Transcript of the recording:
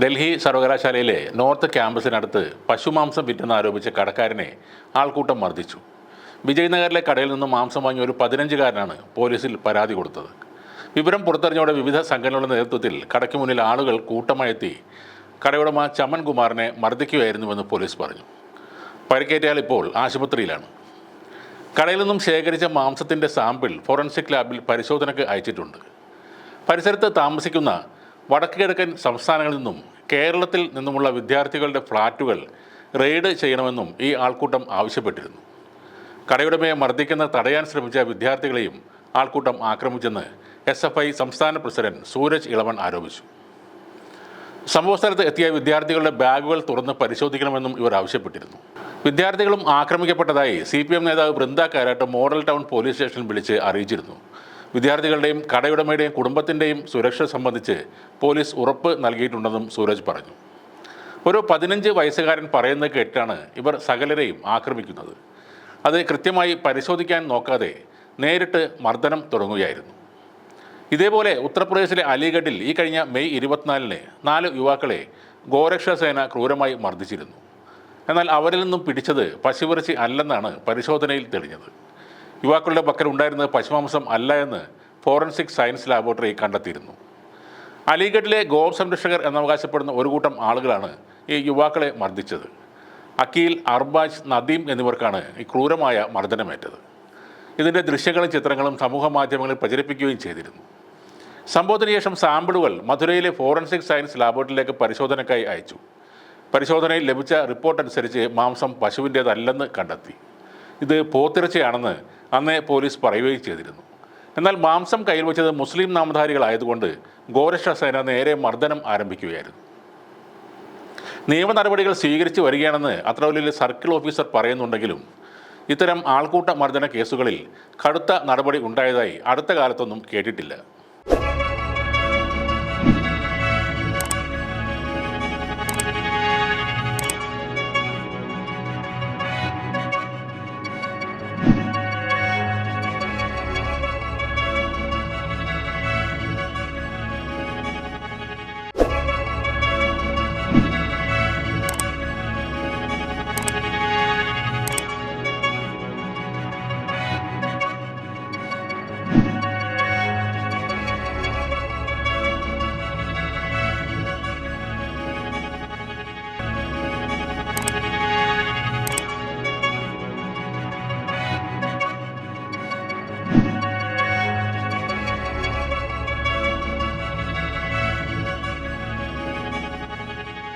ഡൽഹി സർവകലാശാലയിലെ നോർത്ത് ക്യാമ്പസിനടുത്ത് പശുമാംസം വിറ്റെന്ന് ആരോപിച്ച കടക്കാരനെ ആൾക്കൂട്ടം മർദ്ദിച്ചു. വിജയനഗറിലെ കടയിൽ നിന്ന് മാംസം വാങ്ങിയ ഒരു പതിനഞ്ചുകാരനാണ് പോലീസിൽ പരാതി കൊടുത്തത്. വിവരം പുറത്തറിഞ്ഞോടെ വിവിധ സംഘടനകളുടെ നേതൃത്വത്തിൽ കടയ്ക്ക് മുന്നിൽ ആളുകൾ കൂട്ടമായെത്തി കടയുടമ ചമൻ കുമാറിനെ മർദ്ദിക്കുകയായിരുന്നുവെന്ന് പോലീസ് പറഞ്ഞു. പരിക്കേറ്റയാൾ ഇപ്പോൾ ആശുപത്രിയിലാണ്. കടയിൽ നിന്നും ശേഖരിച്ച മാംസത്തിന്റെ സാമ്പിൾ ഫോറൻസിക് ലാബിൽ പരിശോധനയ്ക്ക് അയച്ചിട്ടുണ്ട്. പരിസരത്ത് താമസിക്കുന്ന വടക്ക് കിഴക്കൻ സംസ്ഥാനങ്ങളിൽ നിന്നും കേരളത്തിൽ നിന്നുമുള്ള വിദ്യാർത്ഥികളുടെ ഫ്ളാറ്റുകൾ റെയ്ഡ് ചെയ്യണമെന്നും ഈ ആൾക്കൂട്ടം ആവശ്യപ്പെട്ടിരുന്നു. കടയുടമയെ മർദ്ദിക്കുന്ന തടയാൻ ശ്രമിച്ച വിദ്യാർത്ഥികളെയും ആൾക്കൂട്ടം ആക്രമിച്ചെന്ന് എസ് എഫ് ഐ സംസ്ഥാന പ്രസിഡന്റ് സൂരജ് ഇളവൻ ആരോപിച്ചു. സംഭവസ്ഥലത്ത് എത്തിയ വിദ്യാർത്ഥികളുടെ ബാഗുകൾ തുറന്ന് പരിശോധിക്കണമെന്നും ഇവർ ആവശ്യപ്പെട്ടിരുന്നു. വിദ്യാർത്ഥികളും ആക്രമിക്കപ്പെട്ടതായി സി പി എം നേതാവ് Brinda Karat model town police സ്റ്റേഷനിൽ വിളിച്ച് അറിയിച്ചിരുന്നു. വിദ്യാർത്ഥികളുടെയും കടയുടമയുടെയും കുടുംബത്തിന്റെയും സുരക്ഷ സംബന്ധിച്ച് പോലീസ് ഉറപ്പ് നൽകിയിട്ടുണ്ടെന്നും സൂരജ് പറഞ്ഞു. ഒരു പതിനഞ്ച് വയസ്സുകാരൻ പറയുന്നത് കേട്ടാണ് ഇവർ സകലരെയും ആക്രമിക്കുന്നത്. അത് കൃത്യമായി പരിശോധിക്കാൻ നോക്കാതെ നേരിട്ട് മർദ്ദനം തുടങ്ങുകയായിരുന്നു. ഇതേപോലെ ഉത്തർപ്രദേശിലെ അലിഗഡിൽ ഈ കഴിഞ്ഞ മെയ് ഇരുപത്തിനാലിന് നാല് യുവാക്കളെ ഗോരക്ഷാ സേന ക്രൂരമായി മർദ്ദിച്ചിരുന്നു. എന്നാൽ അവരിൽ നിന്നും പിടിച്ചത് പശുവിറച്ചി അല്ലെന്നാണ് പരിശോധനയിൽ തെളിഞ്ഞത്. യുവാക്കളുടെ പക്കൽ ഉണ്ടായിരുന്നത് പശുമാംസം അല്ല എന്ന് ഫോറൻസിക് സയൻസ് ലാബോറട്ടറി കണ്ടെത്തിയിരുന്നു. അലിഗഡിലെ ഗോ സംരക്ഷകർ എന്നവകാശപ്പെടുന്ന ഒരു കൂട്ടം ആളുകളാണ് ഈ യുവാക്കളെ മർദ്ദിച്ചത്. അക്കീൽ അർബാജ് നദീം എന്നിവർക്കാണ് ഈ ക്രൂരമായ മർദ്ദനമേറ്റത്. ഇതിന്റെ ദൃശ്യങ്ങളും ചിത്രങ്ങളും സമൂഹ മാധ്യമങ്ങളിൽ പ്രചരിപ്പിക്കുകയും ചെയ്തിരുന്നു. സംഭവത്തിന് ശേഷം സാമ്പിളുകൾ മധുരയിലെ ഫോറൻസിക് സയൻസ് ലാബോറട്ടറിയിലേക്ക് പരിശോധനയ്ക്കായി അയച്ചു. പരിശോധനയിൽ ലഭിച്ച റിപ്പോർട്ട് അനുസരിച്ച് മാംസം പശുവിന്റേതല്ലെന്ന് കണ്ടെത്തി. ഇത് പോത്തിറച്ചയാണെന്ന് അന്നേ പോലീസ് പറയുകയും ചെയ്തിരുന്നു. എന്നാൽ മാംസം കയ്യിൽ വെച്ചത് മുസ്ലിം നാമധാരികളായതുകൊണ്ട് ഗോരക്ഷ സേന നേരെ മർദ്ദനം ആരംഭിക്കുകയായിരുന്നു. നിയമ നടപടികൾ സ്വീകരിച്ചു വരികയാണെന്ന് അത്രവലിലെ സർക്കിൾ ഓഫീസർ പറയുന്നുണ്ടെങ്കിലും ഇത്തരം ആൾക്കൂട്ട മർദ്ദന കേസുകളിൽ കടുത്ത നടപടി ഉണ്ടായതായി അടുത്ത കാലത്തൊന്നും കേട്ടിട്ടില്ല.